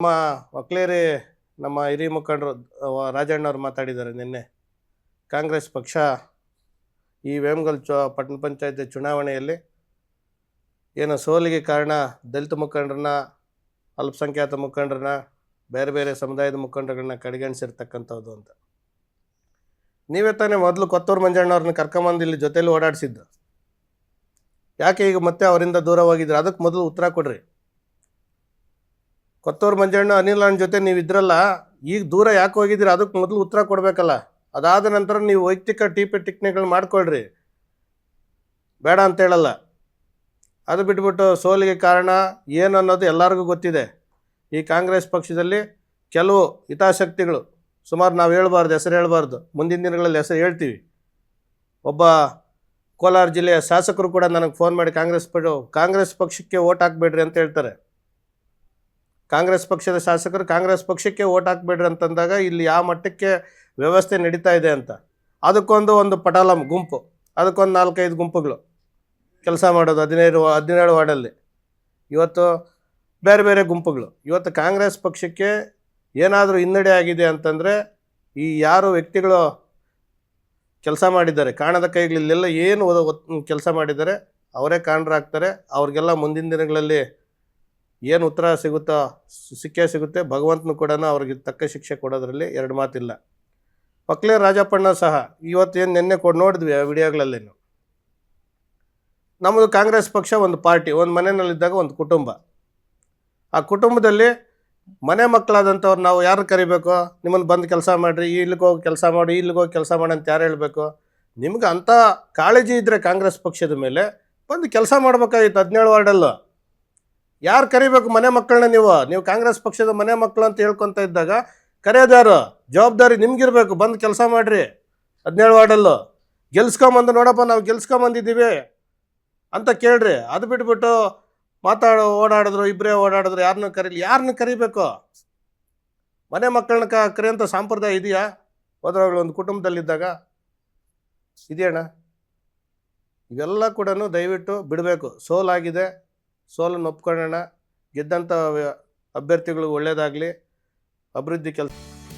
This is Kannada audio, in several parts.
ನಮ್ಮ ಒಕ್ಲೇರಿ ನಮ್ಮ ಹಿರಿಯ ಮುಖಂಡರು ರಾಜಣ್ಣವ್ರು ಮಾತಾಡಿದ್ದಾರೆ ನಿನ್ನೆ. ಕಾಂಗ್ರೆಸ್ ಪಕ್ಷ ಈ ವೇಮಗಲ್ ಚು, ಪಟ್ಟಣ ಪಂಚಾಯತ್ ಚುನಾವಣೆಯಲ್ಲಿ ಏನು ಸೋಲಿಗೆ ಕಾರಣ ದಲಿತ ಮುಖಂಡರನ್ನ, ಅಲ್ಪಸಂಖ್ಯಾತ ಮುಖಂಡರನ್ನ, ಬೇರೆ ಬೇರೆ ಸಮುದಾಯದ ಮುಖಂಡರುಗಳನ್ನ ಕಡೆಗಣಿಸಿರ್ತಕ್ಕಂಥದ್ದು ಅಂತ. ನೀವೇ ತಾನೇ ಮೊದಲು ಕೊತ್ತೂರು ಮಂಜಣ್ಣವ್ರನ್ನ ಕರ್ಕೊಂಬಂದು ಇಲ್ಲಿ ಜೊತೆಯಲ್ಲಿ ಓಡಾಡಿಸಿದ್ದು. ಯಾಕೆ ಈಗ ಮತ್ತೆ ಅವರಿಂದ ದೂರವಾಗಿದ್ರು ಅದಕ್ಕೆ ಮೊದಲು ಉತ್ತರ ಕೊಡ್ರಿ. ಕೊತ್ತೂರು ಮಂಜಣ್ಣ, ಅನಿಲ್ ಅಣ್ಣ ಜೊತೆ ನೀವು ಇದ್ರಲ್ಲ, ಈಗ ದೂರ ಯಾಕೆ ಹೋಗಿದ್ದೀರಿ? ಅದಕ್ಕೆ ಮೊದಲು ಉತ್ತರ ಕೊಡಬೇಕಲ್ಲ. ಅದಾದ ನಂತರ ನೀವು ವೈಯಕ್ತಿಕ ಟೀಪೆ ಟಿಕ್ನಿಕ್ಗಳು ಮಾಡ್ಕೊಳ್ರಿ. ಬೇಡ ಅಂತ ಹೇಳಲ್ಲ. ಅದು ಬಿಟ್ಬಿಟ್ಟು ಸೋಲಿಗೆ ಕಾರಣ ಏನು ಅನ್ನೋದು ಎಲ್ಲರಿಗೂ ಗೊತ್ತಿದೆ. ಈ ಕಾಂಗ್ರೆಸ್ ಪಕ್ಷದಲ್ಲಿ ಕೆಲವು ಹಿತಾಸಕ್ತಿಗಳು, ಸುಮಾರು ನಾವು ಹೇಳ್ಬಾರ್ದು, ಹೆಸರು ಹೇಳಬಾರ್ದು, ಮುಂದಿನ ದಿನಗಳಲ್ಲಿ ಹೆಸರು ಹೇಳ್ತೀವಿ. ಒಬ್ಬ ಕೋಲಾರ ಜಿಲ್ಲೆಯ ಶಾಸಕರು ಕೂಡ ನನಗೆ ಫೋನ್ ಮಾಡಿ ಕಾಂಗ್ರೆಸ್ ಕಾಂಗ್ರೆಸ್ ಪಕ್ಷಕ್ಕೆ ಓಟ್ ಹಾಕ್ಬೇಡ್ರಿ ಅಂತ ಹೇಳ್ತಾರೆ. ಕಾಂಗ್ರೆಸ್ ಪಕ್ಷದ ಶಾಸಕರು ಕಾಂಗ್ರೆಸ್ ಪಕ್ಷಕ್ಕೆ ಓಟ್ ಹಾಕ್ಬೇಡ್ರಿ ಅಂತಂದಾಗ ಇಲ್ಲಿ ಯಾವ ಮಟ್ಟಕ್ಕೆ ವ್ಯವಸ್ಥೆ ನಡೀತಾ ಇದೆ ಅಂತ. ಅದಕ್ಕೊಂದು ಒಂದು ಪಟಾಲಂ ಗುಂಪು, ಅದಕ್ಕೊಂದು ನಾಲ್ಕೈದು ಗುಂಪುಗಳು ಕೆಲಸ ಮಾಡೋದು ಹದಿನೈದು, ಹದಿನೇಳು ವಾರ್ಡಲ್ಲಿ. ಇವತ್ತು ಬೇರೆ ಬೇರೆ ಗುಂಪುಗಳು, ಇವತ್ತು ಕಾಂಗ್ರೆಸ್ ಪಕ್ಷಕ್ಕೆ ಏನಾದರೂ ಹಿನ್ನಡೆ ಆಗಿದೆ ಅಂತಂದರೆ ಈ ಯಾರು ವ್ಯಕ್ತಿಗಳು ಕೆಲಸ ಮಾಡಿದ್ದಾರೆ, ಕಾಣದ ಕೈಗಳಿಲ್ಲೆಲ್ಲ ಏನು ಕೆಲಸ ಮಾಡಿದ್ದಾರೆ, ಅವರೇ ಕಾರಣರಾಗ್ತಾರೆ ಅವ್ರಿಗೆಲ್ಲ ಮುಂದಿನ ದಿನಗಳಲ್ಲಿ ಏನು ಉತ್ತರ ಸಿಗುತ್ತೋ, ಸಿಕ್ಕೇ ಸಿಗುತ್ತೆ. ಭಗವಂತನು ಕೂಡ ಅವ್ರಿಗೆ ತಕ್ಕ ಶಿಕ್ಷೆ ಕೊಡೋದ್ರಲ್ಲಿ ಎರಡು ಮಾತಿಲ್ಲ. ಪಕ್ಲೆ ರಾಜಪ್ಪಣ್ಣ ಸಹ, ಇವತ್ತೇನು ನಿನ್ನೆ ಕೊಡು ನೋಡಿದ್ವಿ ಆ ವಿಡಿಯೋಗಳಲ್ಲೇನು. ನಮ್ಮದು ಕಾಂಗ್ರೆಸ್ ಪಕ್ಷ ಒಂದು ಪಾರ್ಟಿ, ಒಂದು ಮನೆಯಲ್ಲಿದ್ದಾಗ ಒಂದು ಕುಟುಂಬ. ಆ ಕುಟುಂಬದಲ್ಲಿ ಮನೆ ಮಕ್ಕಳಾದಂಥವ್ರು ನಾವು ಯಾರು ಕರಿಬೇಕು? ನಿಮ್ಮನ್ನು ಬಂದು ಕೆಲಸ ಮಾಡಿರಿ ಇಲ್ಲಿಗೆ ಹೋಗಿ ಕೆಲಸ ಮಾಡಿ ಇಲ್ಲಿಗೆ ಹೋಗಿ ಕೆಲಸ ಮಾಡಿ ಅಂತ ಯಾರು ಹೇಳಬೇಕು? ನಿಮ್ಗೆ ಅಂಥ ಕಾಳಜಿ ಇದ್ದರೆ ಕಾಂಗ್ರೆಸ್ ಪಕ್ಷದ ಮೇಲೆ ಬಂದು ಕೆಲಸ ಮಾಡ್ಬೇಕಾಗಿತ್ತು ಹದಿನೇಳು ವಾರ್ಡಲ್ಲೂ. ಯಾರು ಕರಿಬೇಕು ಮನೆ ಮಕ್ಕಳನ್ನ ನೀವು? ನೀವು ಕಾಂಗ್ರೆಸ್ ಪಕ್ಷದ ಮನೆ ಮಕ್ಕಳು ಅಂತ ಹೇಳ್ಕೊತ ಇದ್ದಾಗ ಕರೆಯೋದ್ಯಾರು ಜವಾಬ್ದಾರಿ ನಿಮ್ಗಿರ್ಬೇಕು, ಬಂದು ಕೆಲಸ ಮಾಡಿರಿ. ಹದಿನೇಳು ವಾರ್ಡಲ್ಲೂ. ಗೆಲ್ಸ್ಕೊಂಬಂದು ನೋಡಪ್ಪ, ನಾವು ಗೆಲ್ಸ್ಕೊಂಬಂದಿದ್ದೀವಿ ಅಂತ ಕೇಳ್ರಿ. ಅದು ಬಿಟ್ಬಿಟ್ಟು ಮಾತಾಡ, ಓಡಾಡಿದ್ರು ಇಬ್ಬರೇ ಓಡಾಡಿದ್ರು ಯಾರನ್ನ ಕರೀಲಿ. ಯಾರನ್ನ ಕರಿಬೇಕು? ಮನೆ ಮಕ್ಕಳನ್ನ ಕ ಕರೆಯೋಂಥ ಸಂಪ್ರದಾಯ ಇದೆಯಾ? ಹೋದ್ರಾಗಳು ಒಂದು ಕುಟುಂಬದಲ್ಲಿದ್ದಾಗ? ಇದೆಯಣ್ಣ? ಇವೆಲ್ಲ ಕೂಡ ದಯವಿಟ್ಟು ಬಿಡಬೇಕು. ಸೋಲಾಗಿದೆ. ಸೋಲನ್ನು ಒಪ್ಕೊಳ್ಳೋಣ. ಗೆದ್ದಂತ ಅಭ್ಯರ್ಥಿಗಳು ಒಳ್ಳೆಯದಾಗಲಿ ಅಭಿವೃದ್ಧಿ ಕೆಲಸ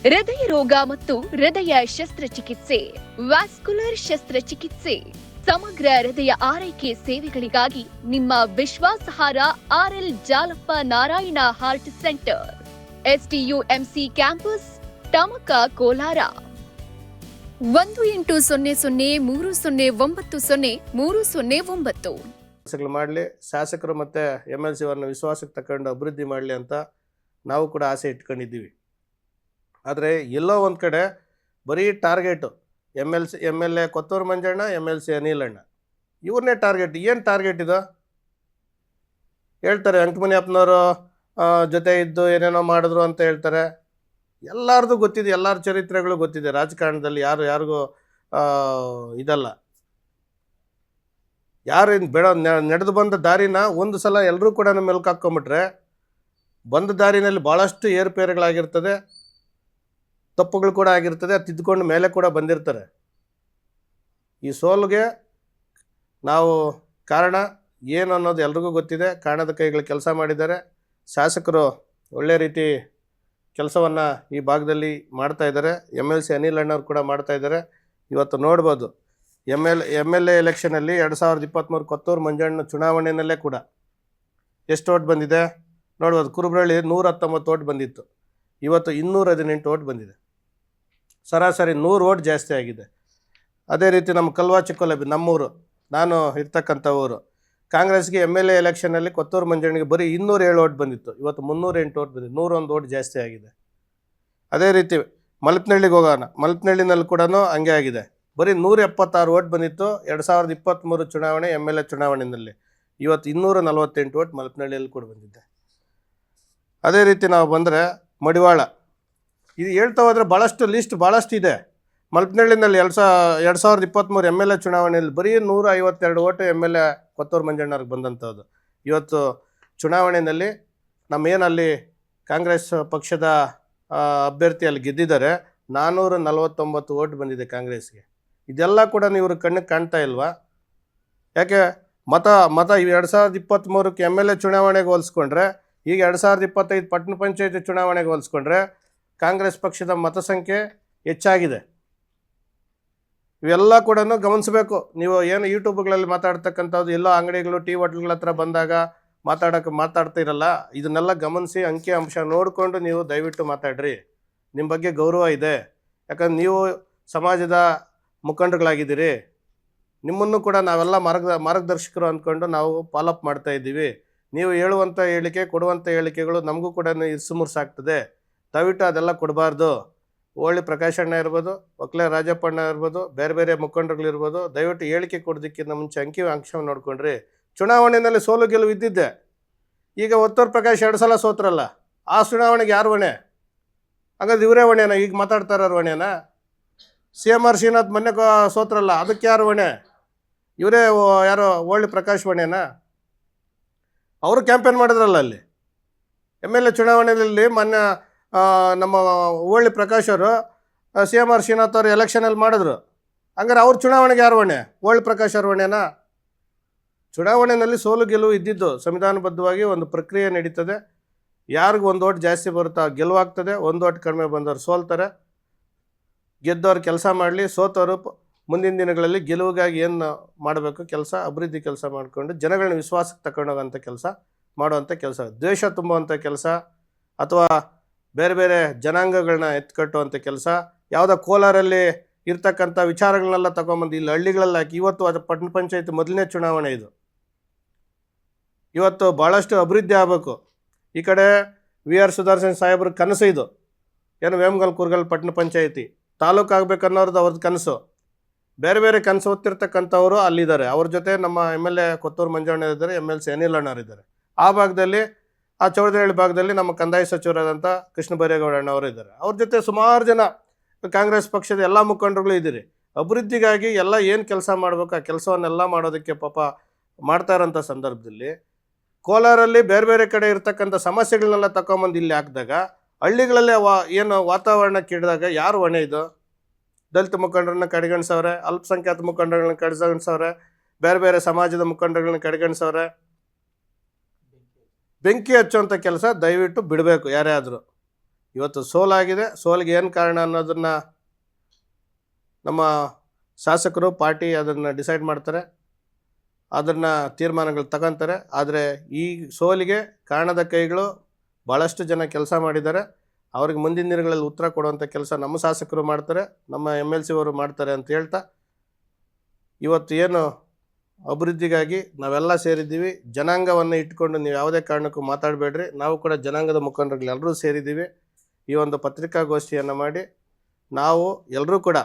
ಹೃದಯ ರೋಗ ಮತ್ತು ಹೃದಯ ಶಸ್ತ್ರಚಿಕಿತ್ಸೆ. ವ್ಯಾಸ್ಕುಲರ್ ಶಸ್ತ್ರಚಿಕಿತ್ಸೆ. ಸಮಗ್ರ ಹೃದಯ ಆರೈಕೆ ಸೇವೆಗಳಿಗಾಗಿ ನಿಮ್ಮ ವಿಶ್ವಾಸಾರ್ಹಾರ R L Jalappa Narayana heart centre. SDUMC campus, Tamaka Kolar. ಒಂದು ಎಂಟು ಸೊನ್ನೆ ಸೊನ್ನೆ ಮೂರು ಸೊನ್ನೆ ಒಂಬತ್ತು ಸೊನ್ನೆ ಮೂರು ಸೊನ್ನೆ ಒಂಬತ್ತು. ಮಾಡಲಿ, ಶಾಸಕರು ಮತ್ತು ಎಂ ಎಲ್ ಸಿ ಅವರನ್ನ ವಿಶ್ವಾಸಕ್ಕೆ ತಗೊಂಡು ಅಭಿವೃದ್ಧಿ ಮಾಡಲಿ ಅಂತ ನಾವು ಕೂಡ ಆಸೆ ಇಟ್ಕೊಂಡಿದ್ದೀವಿ. ಆದರೆ ಎಲ್ಲೋ ಒಂದು ಕಡೆ ಬರೀ target M L C M L A Kothur Manjanna M L C ಅನಿಲಣ್ಣ. ಇವ್ರನ್ನೇ ಟಾರ್ಗೆಟ್, ಏನು ಟಾರ್ಗೆಟ್ ಇದು? ಹೇಳ್ತಾರೆ ಅಂಕಮನಿಯಪ್ಪನವರು ಜೊತೆ ಇದ್ದು ಏನೇನೋ ಮಾಡಿದ್ರು ಅಂತ ಹೇಳ್ತಾರೆ. ಎಲ್ಲರದು ಗೊತ್ತಿದೆ, ಎಲ್ಲರ ಚರಿತ್ರೆಗಳು ಗೊತ್ತಿದೆ. ರಾಜಕಾರಣದಲ್ಲಿ ಯಾರು, ಯಾರಿಗೂ ಇದಲ್ಲ. ಯಾರು ಬೇಡ ನಡೆದು ಬಂದ ದಾರಿನ ಒಂದು ಸಲ ಎಲ್ಲರೂ ಕೂಡ ಮೆಲ್ಕು ಹಾಕ್ಕೊಂಬಿಟ್ರೆ ಬಂದ ದಾರಿನಲ್ಲಿ ಭಾಳಷ್ಟು ಏರುಪೇರುಗಳಾಗಿರ್ತದೆ, ತಪ್ಪುಗಳು ಕೂಡ ಆಗಿರ್ತದೆ ತಿದ್ದುಕೊಂಡು ಮೇಲೆ ಕೂಡ ಬಂದಿರ್ತಾರೆ. ಈ ಸೋಲಿಗೆ ನಾವು ಕಾರಣ ಏನು ಅನ್ನೋದು ಎಲ್ರಿಗೂ ಗೊತ್ತಿದೆ. ಕಾರಣದ ಕೈಗಳು ಕೆಲಸ ಮಾಡಿದ್ದಾರೆ. ಶಾಸಕರು ಒಳ್ಳೆ ರೀತಿ ಕೆಲಸವನ್ನು ಈ ಭಾಗದಲ್ಲಿ ಮಾಡ್ತಾ ಇದ್ದಾರೆ. ಎಂ ಎಲ್ ಸಿ ಅನಿಲ್ ಅಣ್ಣವ್ರು ಕೂಡ ಮಾಡ್ತಾಯಿದ್ದಾರೆ ಇವತ್ತು ನೋಡ್ಬೋದು. M L M L A ಎಲೆಕ್ಷನಲ್ಲಿ ಎರಡು ಸಾವಿರದ ಇಪ್ಪತ್ತ್ಮೂರು ಕೊತ್ತೂರು ಮಂಜಣ್ಣ ಚುನಾವಣೆಯಲ್ಲೇ ಕೂಡ. ಎಷ್ಟು ಓಟ್ ಬಂದಿದೆ? ನೋಡ್ಬೋದು ಕುರುಬ್ರಳ್ಳಿ ನೂರ ಹತ್ತೊಂಬತ್ತು ಓಟ್ ಬಂದಿತ್ತು. ಇವತ್ತು ಇನ್ನೂರ ಹದಿನೆಂಟು ಓಟ್ ಬಂದಿದೆ. ಸರಾಸರಿ ನೂರು ಓಟ್ ಜಾಸ್ತಿ ಆಗಿದೆ. ಅದೇ ರೀತಿ ನಮ್ಮ ಕಲ್ವಾ ಚಿಕ್ಕೋಲಬಿ ನಮ್ಮೂರು. ನಾನು ಇರ್ತಕ್ಕಂಥ ಊರು. ಕಾಂಗ್ರೆಸ್ಗೆ ಎಂ ಎಲ್ ಎ ಎಲೆಕ್ಷನಲ್ಲಿ ಕೊತ್ತೂರು ಮಂಜಣ್ಣಿಗೆ ಬರೀ ಇನ್ನೂರ ಏಳು ಓಟ್ ಬಂದಿತ್ತು. ಇವತ್ತು ಮುನ್ನೂರ ಎಂಟು ಓಟ್ ಬಂದಿದೆ. ನೂರೊಂದು ಓಟ್ ಜಾಸ್ತಿ ಆಗಿದೆ. ಅದೇ ರೀತಿ ಮಲ್ಪನಹಳ್ಳಿಗೆ ಹೋಗೋಣ. ಮಲ್ಪನಹಳ್ಳಿನಲ್ಲಿ ಕೂಡ ಹಂಗೆ ಆಗಿದೆ. ಬರೀ ನೂರ ಎಪ್ಪತ್ತಾರು ಓಟ್ ಬಂದಿತ್ತು. ಎರಡು ಸಾವಿರದ ಇಪ್ಪತ್ತ್ಮೂರು ಚುನಾವಣೆ ಎಂ ಎಲ್ ಎ ಚುನಾವಣೆಯಲ್ಲಿ ಇವತ್ತು ಇನ್ನೂರ ನಲವತ್ತೆಂಟು ಓಟ್ ಮಲ್ಪನಹಳ್ಳಿಯಲ್ಲಿ ಕೂಡ ಬಂದಿದ್ದೆ ಅದೇ ರೀತಿ ನಾವು ಬಂದರೆ ಮಡಿವಾಳ. ಇದು ಹೇಳ್ತಾ ಹೋದರೆ ಭಾಳಷ್ಟು ಲಿಸ್ಟ್ ಭಾಳಷ್ಟು ಇದೆ. ಮಲ್ಪನಹಳ್ಳಿನಲ್ಲಿ ಎರಡು ಸಾ, ಎರಡು ಸಾವಿರದ ಇಪ್ಪತ್ತ್ಮೂರು ಎಂ ಎಲ್ ಎ ಚುನಾವಣೆಯಲ್ಲಿ ಬರೀ ನೂರ ಐವತ್ತೆರಡು vote M L A Kothur ಮಂಜಣ್ಣವ್ರಿಗೆ ಬಂದಂಥದ್ದು. ಇವತ್ತು ಚುನಾವಣೆಯಲ್ಲಿ ನಮ್ಮೇನಲ್ಲಿ ಕಾಂಗ್ರೆಸ್ ಪಕ್ಷದ ಅಭ್ಯರ್ಥಿ ಅಲ್ಲಿ ಗೆದ್ದಿದ್ದಾರೆ. ನಾನ್ನೂರ ನಲವತ್ತೊಂಬತ್ತು ಓಟ್ ಬಂದಿದೆ ಕಾಂಗ್ರೆಸ್ಗೆ. ಇದೆಲ್ಲ ಕೂಡ ನೀವು ಕಣ್ಣಿಗೆ ಕಾಣ್ತಾ ಇಲ್ವಾ? ಯಾಕೆ ಮತ ಮತ ಎರಡು ಸಾವಿರದ ಇಪ್ಪತ್ತ್ಮೂರಕ್ಕೆ ಎಂ ಎಲ್ ಎ ಚುನಾವಣೆಗೆ ಹೋಲಿಸ್ಕೊಂಡ್ರೆ, ಈಗ ಎರಡು ಸಾವಿರದ ಇಪ್ಪತ್ತೈದು ಪಟ್ಟಣ ಪಂಚಾಯತಿ ಚುನಾವಣೆಗೆ ಹೋಲಿಸ್ಕೊಂಡ್ರೆ ಕಾಂಗ್ರೆಸ್ ಪಕ್ಷದ ಮತ ಸಂಖ್ಯೆ ಹೆಚ್ಚಾಗಿದೆ. ಇವೆಲ್ಲ ಕೂಡ ಗಮನಿಸಬೇಕು. ನೀವು ಏನು ಯೂಟ್ಯೂಬ್ಗಳಲ್ಲಿ ಮಾತಾಡ್ತಕ್ಕಂಥದ್ದು, ಎಲ್ಲೋ ಅಂಗಡಿಗಳು, ಟೀ ಹೋಟ್ಲ್ಗಳ ಹತ್ರ ಬಂದಾಗ ಮಾತಾಡೋಕೆ ಮಾತಾಡ್ತಿರಲ್ಲ ಇದನ್ನೆಲ್ಲ ಗಮನಿಸಿ ಅಂಕಿ ಅಂಶ ನೋಡಿಕೊಂಡು ನೀವು ದಯವಿಟ್ಟು ಮಾತಾಡ್ರಿ. ನಿಮ್ಮ ಬಗ್ಗೆ ಗೌರವ ಇದೆ. ಯಾಕಂದ್ರೆ ನೀವು ಸಮಾಜದ ಮುಖಂಡರುಗಳಾಗಿದ್ದೀರಿ. ನಿಮ್ಮನ್ನು ಕೂಡ ನಾವೆಲ್ಲ ಮಾರ್ಗ, ಮಾರ್ಗದರ್ಶಕರು ಅಂದ್ಕೊಂಡು ನಾವು ಫಾಲೋಅಪ್ ಮಾಡ್ತಾ ಇದ್ದೀವಿ. ನೀವು ಹೇಳುವಂಥ ಹೇಳಿಕೆ ಕೊಡುವಂಥ ಹೇಳಿಕೆಗಳು ನಮಗೂ ಕೂಡ ಇಸುಮುರ್ಸಾಗ್ತದೆ ದಯವಿಟ್ಟು ಅದೆಲ್ಲ ಕೊಡಬಾರ್ದು. ಹೋಳಿ ಪ್ರಕಾಶ್ ಅಣ್ಣ ಇರ್ಬೋದು, ಒಕ್ಲೆ ರಾಜಪ್ಪಣ್ಣ ಇರ್ಬೋದು, ಬೇರೆ ಬೇರೆ ಮುಖಂಡರುಗಳಿರ್ಬೋದು ದಯವಿಟ್ಟು ಹೇಳಿಕೆ ಕೊಡೋದಕ್ಕಿಂತ ಮುಂಚೆ ಅಂಕಿ ಅಂಶವನ್ನು ನೋಡ್ಕೊಂಡ್ರಿ. ಚುನಾವಣೆಯಲ್ಲಿ ಸೋಲು ಗೆಲುವು ಇದ್ದಿದ್ದೆ. ಈಗ ಒತ್ತೂರು ಪ್ರಕಾಶ್ ಎರಡು ಸಲ ಸೋತ್ರಲ್ಲ, ಆ ಚುನಾವಣೆಗೆ ಯಾರು ಹೊಣೆ? ಹಾಗಾದ್ರೆ ಇವರೇ ಹೊಣೆನಾ? ಈಗ ಮಾತಾಡ್ತಾ ಇರೋರು ಹೊಣೆನಾ? ಸಿ ಎಂ ಆರ್ ಶ್ರೀನಾಥ್ ಮೊನ್ನೆ ಸೋತ್ರಲ್ಲ, ಅದಕ್ಕೆ ಯಾರು ಹೊಣೆ? ಇವರೇ ಯಾರೋ ಓಳ್ಳಿ ಪ್ರಕಾಶ್ ಹೊಣೆನಾ? ಅವರು ಕ್ಯಾಂಪೇನ್ ಮಾಡಿದ್ರಲ್ಲ ಅಲ್ಲಿ. ಎಂ ಎಲ್ ಎ ಚುನಾವಣೆಯಲ್ಲಿ ಮೊನ್ನೆ ನಮ್ಮ ಓಳ್ಳಿ ಪ್ರಕಾಶ್ ಅವರು ಸಿ ಎಂ ಆರ್ ಶ್ರೀನಾಥ್ ಅವರು ಎಲೆಕ್ಷನಲ್ಲಿ ಮಾಡಿದ್ರು. ಹಂಗಾರೆ ಅವ್ರ ಚುನಾವಣೆಗೆ ಯಾರು ಹೊಣೆ? ಓಳ್ಳಿ ಪ್ರಕಾಶ್ ಅವ್ರ ಹೊಣೆನಾ? ಚುನಾವಣೆಯಲ್ಲಿ ಸೋಲು ಗೆಲುವು ಇದ್ದಿದ್ದು ಸಂವಿಧಾನಬದ್ಧವಾಗಿ ಒಂದು ಪ್ರಕ್ರಿಯೆ ನಡೀತದೆ. ಯಾರಿಗೂ ಒಂದು ಓಟ್ ಜಾಸ್ತಿ ಬರುತ್ತಾ ಗೆಲುವಾಗ್ತದೆ, ಒಂದು ಓಟ್ ಕಡಿಮೆ ಬಂದವರು ಸೋಲ್ತಾರೆ. ಗೆದ್ದವ್ರು ಕೆಲಸ ಮಾಡಲಿ, ಸೋತವರು ಮುಂದಿನ ದಿನಗಳಲ್ಲಿ ಗೆಲುವಿಗಾಗಿ ಏನು ಮಾಡಬೇಕು ಕೆಲಸ? ಅಭಿವೃದ್ಧಿ ಕೆಲಸ ಮಾಡಿಕೊಂಡು ಜನಗಳನ್ನ ವಿಶ್ವಾಸಕ್ಕೆ ತಗೊಂಡೋಗೋಂಥ ಕೆಲಸ ಮಾಡುವಂಥ ಕೆಲಸ. ದ್ವೇಷ ತುಂಬುವಂಥ ಕೆಲಸ, ಅಥವಾ ಬೇರೆ ಬೇರೆ ಜನಾಂಗಗಳನ್ನ ಎತ್ಕಟ್ಟುವಂಥ ಕೆಲಸ. ಯಾವುದೋ ಕೋಲಾರಲ್ಲಿ ಇರ್ತಕ್ಕಂಥ ವಿಚಾರಗಳನ್ನೆಲ್ಲ ತಗೊಂಬಂದು, ಇಲ್ಲಿ ಹಳ್ಳಿಗಳಲ್ಲಿ ಇವತ್ತು ಅದು ಪಟ್ಟಣ ಪಂಚಾಯತ್ ಮೊದಲನೇ ಚುನಾವಣೆ ಇದು. ಇವತ್ತು ಭಾಳಷ್ಟು ಅಭಿವೃದ್ಧಿ ಆಗಬೇಕು. ಈ ಕಡೆ ವಿ ಆರ್ ಸುದರ್ಶನ್ ಸಾಹೇಬ್ರ ಕನಸು ಇದು. ಏನು ವೇಮಗಲ್ ಕುರ್ಗಲ್ ಪಟ್ಟಣ ಪಂಚಾಯತಿ. ತಾಲೂಕು ಆಗ್ಬೇಕನ್ನೋರ್ದು ಅವ್ರದ್ದು ಕನಸು. ಬೇರೆ ಬೇರೆ ಕನಸು ಹೊತ್ತಿರ್ತಕ್ಕಂಥವರು ಅಲ್ಲಿದ್ದಾರೆ. ಅವ್ರ ಜೊತೆ ನಮ್ಮ M L A Kothur Manjanna ಇದ್ದಾರೆ, ಎಂ ಎಲ್ ಸಿ ಅನಿಲ್ ಆ ಭಾಗದಲ್ಲಿ, ಆ ಚೌಡರಹಳ್ಳಿ ಭಾಗದಲ್ಲಿ ನಮ್ಮ ಕಂದಾಯ ಸಚಿವರಾದಂಥ ಕೃಷ್ಣ ಬೈರೇಗೌಡ ಅಣ್ಣವರು ಇದ್ದಾರೆ. ಅವ್ರ ಜೊತೆ ಸುಮಾರು ಜನ ಕಾಂಗ್ರೆಸ್ ಪಕ್ಷದ ಎಲ್ಲ ಮುಖಂಡರುಗಳು ಇದ್ದೀರಿ. ಅಭಿವೃದ್ಧಿಗಾಗಿ ಎಲ್ಲ ಏನು ಕೆಲಸ ಮಾಡಬೇಕು, ಆ ಕೆಲಸವನ್ನೆಲ್ಲ ಮಾಡೋದಕ್ಕೆ ಪಾಪ ಮಾಡ್ತಾ ಇರೋಂಥ ಸಂದರ್ಭದಲ್ಲಿ ಕೋಲಾರಲ್ಲಿ ಬೇರೆ ಬೇರೆ ಕಡೆ ಇರ್ತಕ್ಕಂಥ ಸಮಸ್ಯೆಗಳನ್ನೆಲ್ಲ ತಕೊಂಬಂದು ಇಲ್ಲಿ ಹಾಕಿದಾಗ ಹಳ್ಳಿಗಳಲ್ಲೇ ವಾ ಏನು ವಾತಾವರಣ ಕೆಡಿದಾಗ ಯಾರು ಹೊಣೆ ಇದು? ದಲಿತ ಮುಖಂಡರನ್ನ ಕಡೆಗಣಿಸವ್ರೆ, ಅಲ್ಪಸಂಖ್ಯಾತ ಮುಖಂಡರನ್ನ ಕಡೆಗಣಿಸವ್ರೆ, ಬೇರೆ ಬೇರೆ ಸಮಾಜದ ಮುಖಂಡಗಳನ್ನ ಕಡೆಗಣಿಸವ್ರೆ? ಬೆಂಕಿ ಹಚ್ಚುವಂಥ ಕೆಲಸ ದಯವಿಟ್ಟು ಬಿಡಬೇಕು ಯಾರೇ ಆದರೂ ಇವತ್ತು ಸೋಲಾಗಿದೆ, ಸೋಲಿಗೆ ಏನು ಕಾರಣ ಅನ್ನೋದನ್ನು ನಮ್ಮ ಶಾಸಕರು, ಪಾರ್ಟಿ ಅದನ್ನು ಡಿಸೈಡ್ ಮಾಡ್ತಾರೆ. ಅದನ್ನು ತೀರ್ಮಾನಗಳು ತಗೊಂತಾರೆ. ಆದರೆ ಈ ಸೋಲಿಗೆ ಕಾರಣದ ಕೈಗಳು ಭಾಳಷ್ಟು ಜನ ಕೆಲಸ ಮಾಡಿದ್ದಾರೆ. ಅವ್ರಿಗೆ ಮುಂದಿನ ದಿನಗಳಲ್ಲಿ ಉತ್ತರ ಕೊಡುವಂಥ ಕೆಲಸ ನಮ್ಮ ಶಾಸಕರು ಮಾಡ್ತಾರೆ, ನಮ್ಮ ಎಂ ಎಲ್ ಸಿ ಅವರು ಮಾಡ್ತಾರೆ ಅಂತ ಹೇಳ್ತಾ, ಇವತ್ತು ಏನು ಅಭಿವೃದ್ಧಿಗಾಗಿ ನಾವೆಲ್ಲ ಸೇರಿದ್ದೀವಿ. ಜನಾಂಗವನ್ನು ಇಟ್ಕೊಂಡು ನೀವು ಯಾವುದೇ ಕಾರಣಕ್ಕೂ ಮಾತಾಡಬೇಡ್ರಿ. ನಾವು ಕೂಡ ಜನಾಂಗದ ಮುಖಂಡರುಗಳು ಎಲ್ಲರೂ ಸೇರಿದ್ದೀವಿ. ಈ ಒಂದು ಪತ್ರಿಕಾಗೋಷ್ಠಿಯನ್ನು ಮಾಡಿ ನಾವು ಎಲ್ಲರೂ ಕೂಡ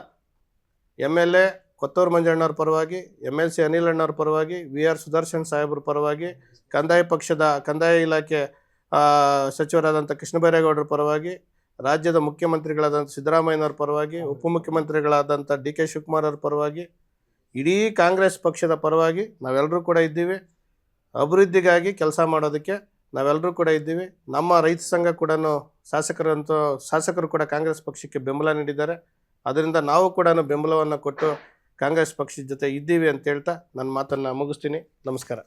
ಎಂ ಎಲ್ ಎ ಕೊತ್ತೂರು ಮಂಜಣ್ಣವ್ರ ಪರವಾಗಿ ಎಂ ಎಲ್ ಸಿ ಅನಿಲ್ ಅಣ್ಣವ್ರ ಪರವಾಗಿ, ವಿ ಆರ್ ಸುದರ್ಶನ್ ಸಾಹೇಬ್ರ ಪರವಾಗಿ, ಕಂದಾಯ ಪಕ್ಷದ, ಕಂದಾಯ ಇಲಾಖೆ ಸಚಿವರಾದಂಥ ಕೃಷ್ಣ ಬೈರೇಗೌಡರ ಪರವಾಗಿ ರಾಜ್ಯದ ಮುಖ್ಯಮಂತ್ರಿಗಳಾದಂಥ ಸಿದ್ದರಾಮಯ್ಯನವರ ಪರವಾಗಿ ಉಪಮುಖ್ಯಮಂತ್ರಿಗಳಾದಂಥ ಡಿ ಕೆ ಶಿವಕುಮಾರ್ ಅವ್ರ ಪರವಾಗಿ ಇಡೀ ಕಾಂಗ್ರೆಸ್ ಪಕ್ಷದ ಪರವಾಗಿ ನಾವೆಲ್ಲರೂ ಕೂಡ ಇದ್ದೀವಿ. ಅಭಿವೃದ್ಧಿಗಾಗಿ ಕೆಲಸ ಮಾಡೋದಕ್ಕೆ ನಾವೆಲ್ಲರೂ ಕೂಡ ಇದ್ದೀವಿ. ನಮ್ಮ ರೈತ ಸಂಘ ಕೂಡ ಶಾಸಕರಂತ ಶಾಸಕರು ಕೂಡ ಕಾಂಗ್ರೆಸ್ ಪಕ್ಷಕ್ಕೆ ಬೆಂಬಲ ನೀಡಿದ್ದಾರೆ. ಅದರಿಂದ ನಾವು ಕೂಡ ಬೆಂಬಲವನ್ನು ಕೊಟ್ಟು ಕಾಂಗ್ರೆಸ್ ಪಕ್ಷದ ಜೊತೆ ಇದ್ದೀವಿ ಅಂತ ಹೇಳ್ತಾ ನನ್ನ ಮಾತನ್ನು ಮುಗಿಸ್ತೀನಿ. ನಮಸ್ಕಾರ.